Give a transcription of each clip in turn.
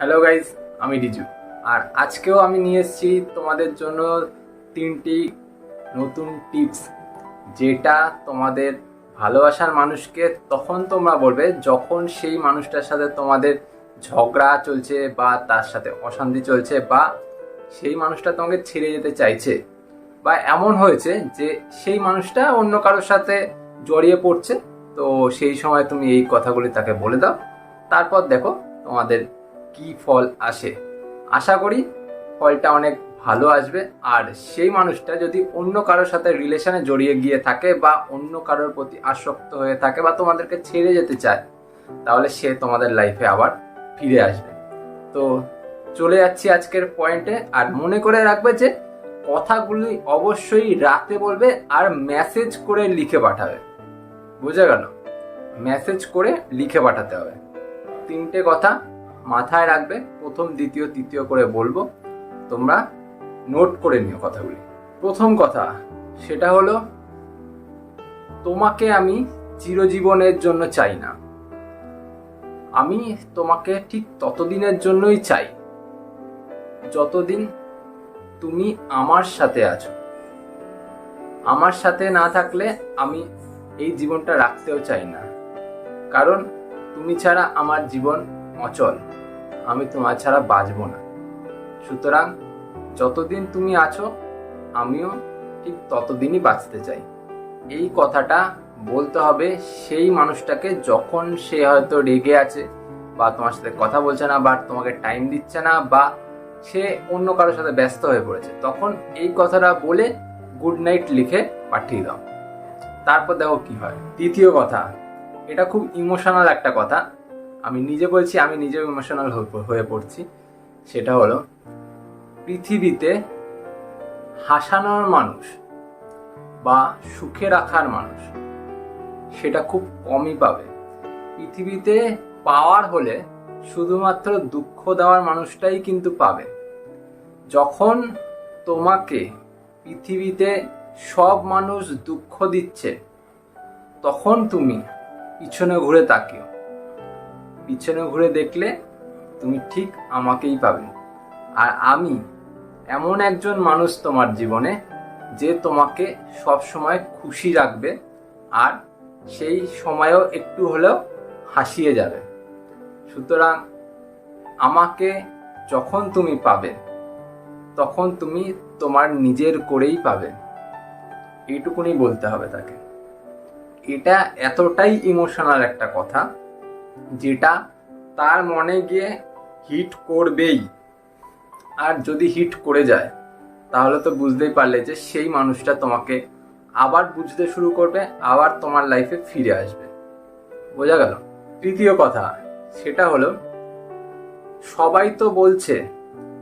Hello guys আমি রিজু আর আজকেও আমি নিয়ে এসেছি তোমাদের জন্য তিনটি নতুন টিপস যেটা তোমাদের ভালোবাসার মানুষকে তখন তোমরা বলবে যখন সেই মানুষটার সাথে তোমাদের ঝগড়া চলছে বা তার সাথে অশান্তি চলছে বা সেই মানুষটা তোমাকে ছেড়ে যেতে চাইছে বা এমন হয়েছে যে সেই মানুষটা অন্য কারোর সাথে জড়িয়ে পড়ছে, তো সেই সময় তুমি এই কথাগুলি তাকে বলে দাও। তারপর দেখো তোমাদের কি ফল আসে? আশা করি ফলটা অনেক ভালো আসবে। আর সেই মানুষটা যদি অন্য কারোর সাথে রিলেশনে জড়িয়ে গিয়ে থাকে বা অন্য কারোর প্রতি আসক্ত হয়ে থাকে বা তোমাদেরকে ছেড়ে যেতে চায়, তাহলে সে তোমাদের লাইফে আবার ফিরে আসবে। তো চলে যাচ্ছি আজকের পয়েন্টে আর মনে করে রাখবে যে কথাগুলি অবশ্যই রাতে বলবে আর মেসেজ করে লিখে পাঠাবে। বুঝে গেল? মেসেজ করে লিখে পাঠাতে হবে। তিনটে কথা মাথায় রাখবে, প্রথম, দ্বিতীয়, তৃতীয় করে বলব, তোমরা নোট করে নিও কথাগুলি। প্রথম কথা, সেটা হলো, তোমাকে আমি চিরজীবনের জন্য চাই না। আমি তোমাকে ঠিক ততদিনের জন্যই চাই, যতদিন তুমি আমার সাথে আছো। আমার সাথে না থাকলে আমি এই জীবনটা রাখতেও চাই না। কারণ তুমি ছাড়া আমার জীবন অচল। আমি তোমার ছাড়া বাঁচব না। সুতরাং যতদিন তুমি আছো, আমিও ঠিক ততদিনই বাঁচতে চাই। এই কথাটা বলতে হবে সেই মানুষটাকে যখন সে হয়তো রেগে আছে বা তোমার সাথে কথা বলছে না বা তোমাকে টাইম দিচ্ছে না বা সে অন্য কারোর সাথে ব্যস্ত হয়ে পড়েছে, তখন এই কথাটা বলে গুড নাইট লিখে পাঠিয়ে দাও। তারপর দেখো কি হয়। দ্বিতীয় কথা, এটা খুব ইমোশনাল একটা কথা। আমি নিজে বলছি, আমি নিজেও ইমোশনাল হয়ে পড়ছি। সেটা হলো, পৃথিবীতে হাসানোর মানুষ বা সুখে রাখার মানুষ সেটা খুব কমই পাবে। পৃথিবীতে পাওয়ার হলে শুধুমাত্র দুঃখ দেওয়ার মানুষটাই কিন্তু পাবে। যখন তোমাকে পৃথিবীতে সব মানুষ দুঃখ দিচ্ছে, তখন তুমি পিছনে ঘুরে তাকিও। পিছনে ঘুরে দেখলে তুমি ঠিক আমাকেই পাবে। আর আমি এমন একজন মানুষ তোমার জীবনে যে তোমাকে সব সময় খুশি রাখবে আর সেই সময়ও একটু হলেও হাসিয়ে যাবে। সুতরাং আমাকে যখন তুমি পাবে, তখন তুমি তোমার নিজের করেই পাবে। এইটুকুনি বলতে হবে তাকে। এটা এতটাই ইমোশনাল একটা কথা যেটা তার মনে গিয়ে হিট করবেই। আর যদি হিট করে যায়, তাহলে তো বুঝতেই পারলে যে সেই মানুষটা তোমাকে আবার বুঝতে শুরু করবে, আবার তোমার লাইফে ফিরে আসবে। বোঝা গেল? তৃতীয় কথা, সেটা হলো, সবাই তো বলছে,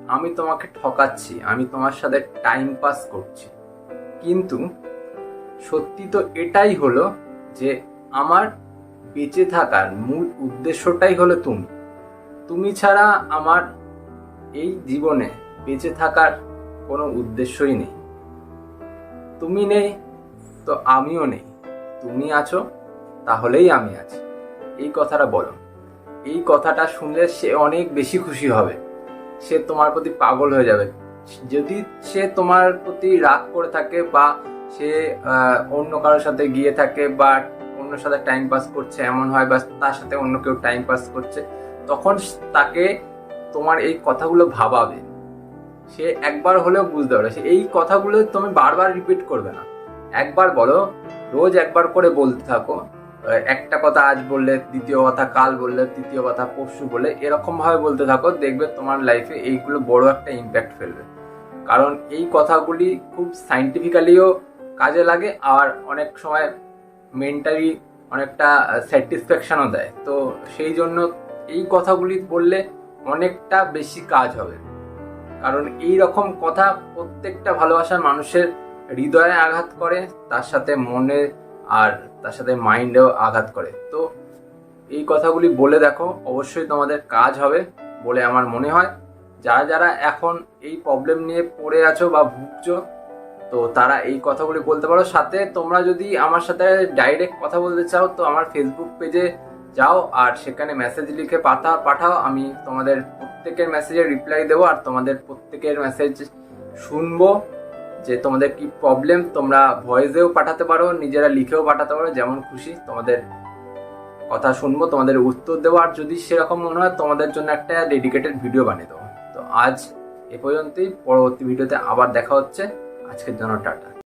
আমি তোমাকে ঠকাচ্ছি, আমি তোমার সাথে টাইম পাস করছি। কিন্তু সত্যি তো এটাই হলো যে আমার বেঁচে থাকার মূল উদ্দেশ্যটাই হলো তুমি। তুমি ছাড়া আমার এই জীবনে বেঁচে থাকার কোনো উদ্দেশ্যই নেই। তুমি নেই, তো আমিও নেই। তুমি আছো, তাহলেই আমি আছি। এই কথাটা বলো। এই কথাটা শুনলে সে অনেক বেশি খুশি হবে। সে তোমার প্রতি পাগল হয়ে যাবে। যদি সে তোমার প্রতি রাগ করে থাকে বা সে অন্য কারোর সাথে গিয়ে থাকে বা অন্য সাথে টাইম পাস করছে, এমন হয় বা তার সাথে অন্য কেউ টাইম পাস করছে। তখন তাকে তোমার এই কথাগুলো ভাবাবে। সে একবার হলেও বুঝতে পারে এই কথাগুলো তুমি বারবার রিপিট করবে না। একবার বলো, রোজ একবার করে বলতে থাকো। একটা কথা আজ বললে, দ্বিতীয় কথা কাল বললে, তৃতীয় কথা পরশু বললে এরকম ভাবে বলতে থাকো, দেখবে তোমার লাইফে এইগুলো বড় একটা ইম্প্যাক্ট ফেলবে। কারণ এই কথাগুলি খুব সাইন্টিফিক্যালিও কাজে লাগে আর অনেক সময় মেন্টালি অনেকটা স্যাটিসফ্যাকশনও দেয়। তো সেই জন্য এই কথাগুলি বললে অনেকটা বেশি কাজ হবে। কারণ এই রকম কথা প্রত্যেকটা ভালোবাসার মানুষের হৃদয়ে আঘাত করে, তার সাথে মনে আর তার সাথে মাইন্ডেও আঘাত করে। তো এই কথাগুলি বলে দেখো, অবশ্যই তোমাদের কাজ হবে বলে আমার মনে হয়। যারা যারা এখন এই প্রবলেম নিয়ে পড়ে আছো বা ভুগছো তো তারা এই কথাগুলি বলতে পারো। সাথে তোমরা যদি আমার সাথে ডাইরেক্ট কথা বলতে চাও, তো আমার ফেসবুক পেজে যাও আর সেখানে মেসেজ লিখে পাঠা পাঠাও। আমি তোমাদের প্রত্যেকের মেসেজে রিপ্লাই দেবো আর তোমাদের প্রত্যেকের মেসেজ শুনব যে তোমাদের কি প্রবলেম তোমরা ভয়েসেও পাঠাতে পারো, নিজেরা লিখেও পাঠাতে পারো, যেমন খুশি তোমাদের কথা শুনব, তোমাদের উত্তর দেবো। আর যদি সেরকম মনে হয়, তোমাদের জন্য একটা ডেডিকেটেড ভিডিও বানিয়ে দেবো। তো আজ এ পর্যন্তই, পরবর্তী ভিডিওতে আবার দেখা হচ্ছে। আজকের জন্য টাটা।